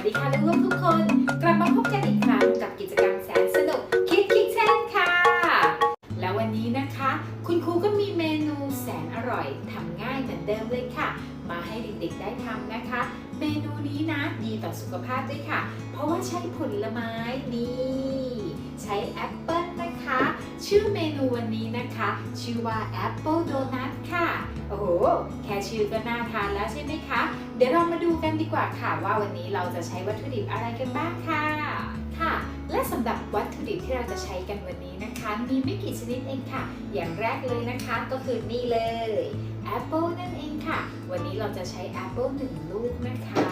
สดีค่ะลูกๆทุกคน กลับมาพบกันอีกครั้งกับกิจกรรมแสนสนุกคิดคิดเช่นค่ะ แล้ววันนี้นะคะ คุณครูก็มีเมนูแสนอร่อยทำง่ายเหมือนเดิมเลยค่ะ มาให้เด็กๆได้ทำนะคะ เมนูนี้นะดีต่อสุขภาพด้วยค่ะ เพราะว่าใช้ผลไม้นี่ใช้แอปเปิล ชื่อเมนูวันนี้นะคะ ชื่อว่าแอปเปิลโดนัทค่ะ โอ้โห แค่ชื่อก็น่าทานแล้วใช่ไหมคะ เดี๋ยวเรามาดูกันดีกว่าค่ะว่าวันนี้เราจะใช้วัตถุดิบอะไรกันบ้างค่ะ ค่ะ และำหรับวัตถุดิบที่เราจะใช้กันวันนี้นะคะ มีไม่กี่ชนิดเองค่ะ อย่างแรกเลยนะคะก็คือนี่เลยแอปเปิลนั่นเองค่ะ วันนี้เราจะใช้แอปเปิลหนึ่งลูกนะคะ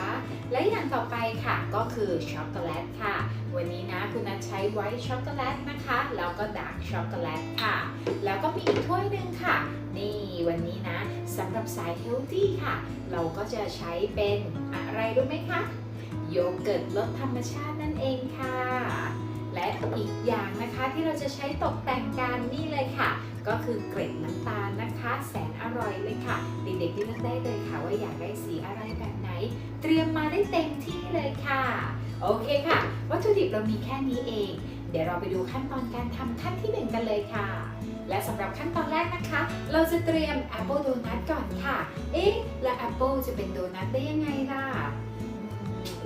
และอย่างต่อไปค่ะก็คือช็อกโกแลตค่ะ วันนี้นะคุณนัทใช้ไวท์ช็อกโกแลตนะคะแล้วก็ดาร์กช็อกโกแลตค่ะ แล้วก็มีอีกถ้วยหนึ่งค่ะ นี่วันนี้นะสำหรับสายเฮลตี้ค่ะ เราก็จะใช้เป็นอะไรรู้ไหมคะโยเกิร์ตรสธรรมชาตินั่นเองค่ะ และอีกอย่างนะคะที่เราจะใช้ตกแต่งกันนี่เลยค่ะ ก็คือเกล็ดน้ำตาลนะคะ แสนอร่อยเลยค่ะ เด็กๆเลือกได้เลยค่ะ ว่าอยากได้สีอะไรแบบไหน เตรียมมาได้เต็มที่เลยค่ะ โอเคค่ะ วัตถุดิบเรามีแค่นี้เอง เดี๋ยวเราไปดูขั้นตอนการทำขั้นที่หนึ่งกันเลยค่ะและสำหรับขั้นตอนแรกนะคะ เราจะเตรียมแอปเปิลโดนัทก่อนค่ะ เอ๊ะ แล้วแอปเปิลจะเป็นโดนัทได้ยังไงล่ะ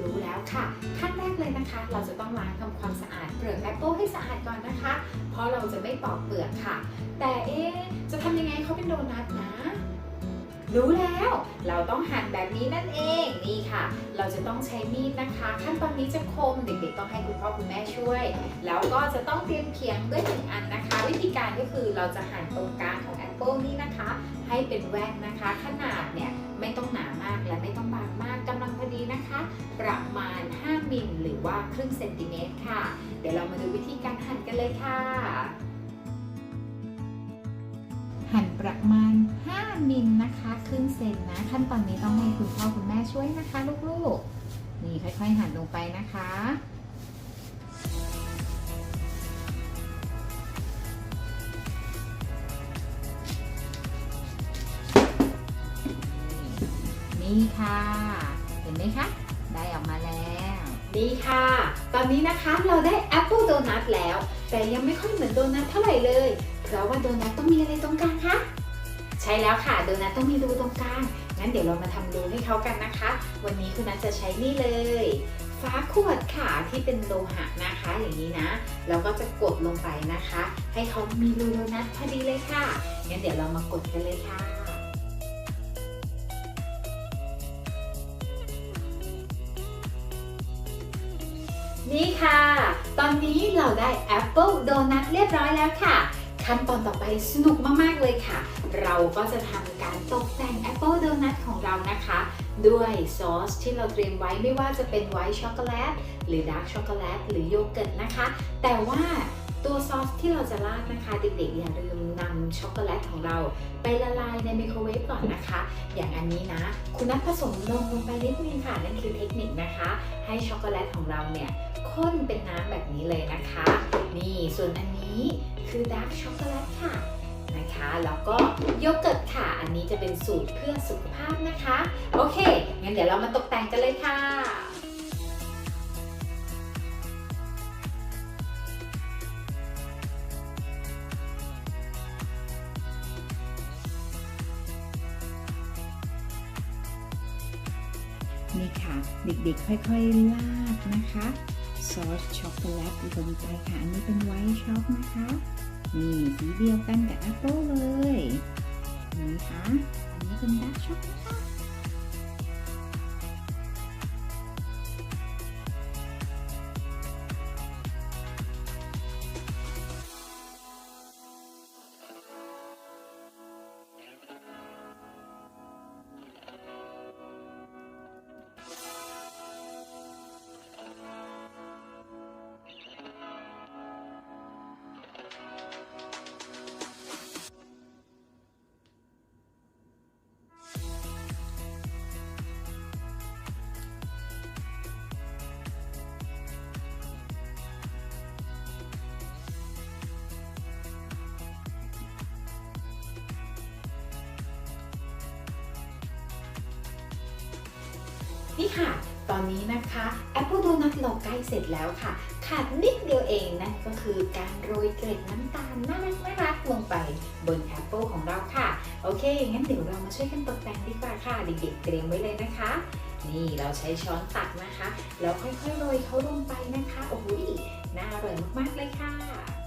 รู้แล้วค่ะ ขั้นแรกเลยนะคะ เราจะต้องล้างทำความสะอาดเปลือกแอปเปิลให้สะอาดก่อนนะคะ เพราะเราจะไม่ปอกเปลือกค่ะ แต่เอ๊จะทำยังไงเขาเป็นโดนัทนะ รู้แล้ว เราต้องหั่นแบบนี้นั่นเองนี่ค่ะ เราจะต้องใช้มีดนะคะ ขั้นตอนนี้จะคมเด็กๆต้องให้คุณพ่อคุณแม่ช่วย แล้วก็จะต้องเตรียมเขียงด้วยหนึ่งอันนะคะ วิธีการก็คือเราจะหั่นตรงกลาง ของแอปเปิลนี่นะคะ ให้เป็นแว่นนะคะ ขนาดเนี่ยไม่ต้องหนามากและไม่ต้องบางมากกำลังพอดีนะคะ ประมาณ 5มิลหรือว่าครึ่งเซนติเมตรค่ะ เดี๋ยวเรามาดูวิธีการหั่นกันเลยค่ะ หั่นประมาณ 5มิลนะคะครึ่งเซนนะ ขั้นตอนนี้ต้องให้คุณพ่อคุณแม่ช่วยนะคะ ลูกๆ นี่ค่อยๆ หั่นลงไปนะคะ นี่ค่ะ เห็นไหมคะ ได้ออกมาแล้วนี่ค่ะ ตอนนี้นะคะเราได้แอปเปิลโดนัทแล้ว แต่ยังไม่ค่อยเหมือนโดนัทเท่าไหร่เลย เพราะว่าโดนัทต้องมีอะไรตรงกลางคะใช่แล้วค่ะโดนัทต้องมีรูตรงกลางงั้นเดี๋ยวเรามาทำรูให้เขากันนะคะ วันนี้คุณนัทจะใช้นี่เลยฝาขวดค่ะที่เป็นโลหะนะคะอย่างนี้นะเราก็จะกดลงไปนะคะ ให้เขามีรูโดนัทพอดีเลยค่ะงั้นเดี๋ยวเรามากดกันเลยค่ะ นี่ค่ะ ตอนนี้เราได้แอปเปิลโดนัทเรียบร้อยแล้วค่ะ ขั้นตอนต่อไปสนุกมากๆเลยค่ะ เราก็จะทำการตกแต่งแอปเปิลโดนัทของเรานะคะ ด้วยซอสที่เราเตรียมไว้ไม่ว่าจะเป็นไวท์ช็อกโกแลตหรือดาร์กช็อกโกแลตหรือโยเกิร์ตนะคะ แต่ว่า ตัวซอสที่เราจะราดนะคะเด็กๆอย่าลืมนำช็อกโกแลตของเราไปละลายในไมโครเวฟก่อนนะคะ อย่างอันนี้นะ คุณนัทผสมนมลงไปนิดนึงค่ะนั่นคือเทคนิคนะคะ ให้ช็อกโกแลตของเราเนี่ยข้นเป็นน้ำแบบนี้เลยนะคะ นี่ส่วนอันนี้คือดาร์กช็อกโกแลตค่ะนะคะแล้วก็โยเกิร์ตค่ะ อันนี้จะเป็นสูตรเพื่อสุขภาพนะคะ โอเคงั้นเดี๋ยวเรามาตกแต่งกันเลยค่ะ นี่ค่ะ เด็กๆค่อยๆลาดนะคะซอสช็อกโกแลตลงไปค่ะ อันนี้เป็นไวท์ช็อกนะคะ นี่สีเดียวกันกับแอปเปิลเลย นี่ค่ะ อันนี้เป็นดาร์กช็อกนะคะ นี่ค่ะ ตอนนี้นะคะแอปเปิลโดนัทเราใกล้เสร็จแล้วค่ะ ขาดนิดเดียวเองนั่นก็คือการโรยเกล็ดน้ำตาลน่ารักน่ารักลงไปบนแอปเปิลของเราค่ะ โอเค งั้นเดี๋ยวเรามาช่วยกันตกแต่งดีกว่าค่ะ เด็กๆเตรียมไว้เลยนะคะ นี่เราใช้ช้อนตักนะคะ แล้วค่อยๆโรยเขาลงไปนะคะ โอ้โหน่าอร่อยมากๆเลยค่ะ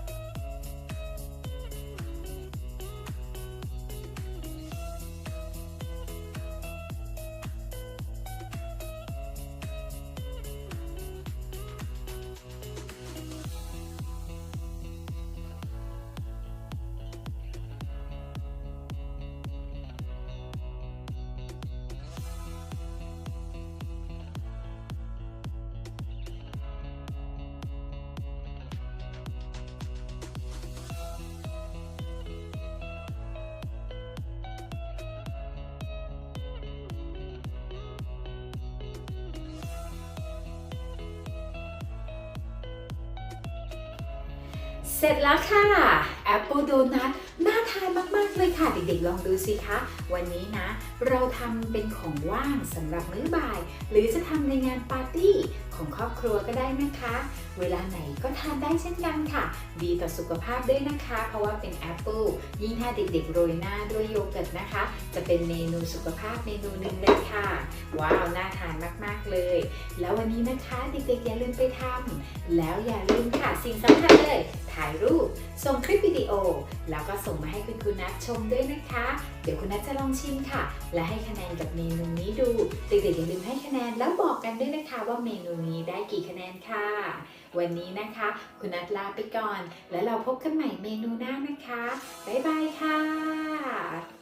เสร็จแล้วค่ะ แอปเปิลโดนัทน่าทานมาก ๆ เลยค่ะ เด็ก ๆ ลองดูสิคะ วันนี้นะ เราทำเป็นของว่างสำหรับมื้อบ่าย หรือจะทำในงานปาร์ตี้ ของครอบครัวก็ได้นะคะ เวลาไหนก็ทานได้เช่นกันค่ะ ดีต่อสุขภาพด้วยนะคะ เพราะว่าเป็นแอปเปิลยิ่งถ้าเด็กๆโรยหน้าด้วยโยเกิร์ตนะคะ จะเป็นเมนูสุขภาพเมนูหนึ่งเลยค่ะ ว้าวน่าทานมากๆเลย แล้ววันนี้นะคะเด็กๆอย่าลืมไปทำแล้วอย่าลืมค่ะสิ่งสำคัญเลย ถ่ายรูป ส่งคลิปวิดีโอ แล้วก็ส่งมาให้คุณครูนัทชมด้วยนะคะ เดี๋ยวคุณนัทจะลองชิมค่ะ และให้คะแนนกับเมนูนี้ดู เด็กๆอย่าลืมให้คะแนนแล้วบอกกันด้วยนะคะว่าเมนูนี้ได้กี่คะแนนค่ะ วันนี้นะคะ คุณนัทลาไปก่อน แล้วเราพบกันใหม่เมนูหน้านะคะ บ๊ายบายค่ะ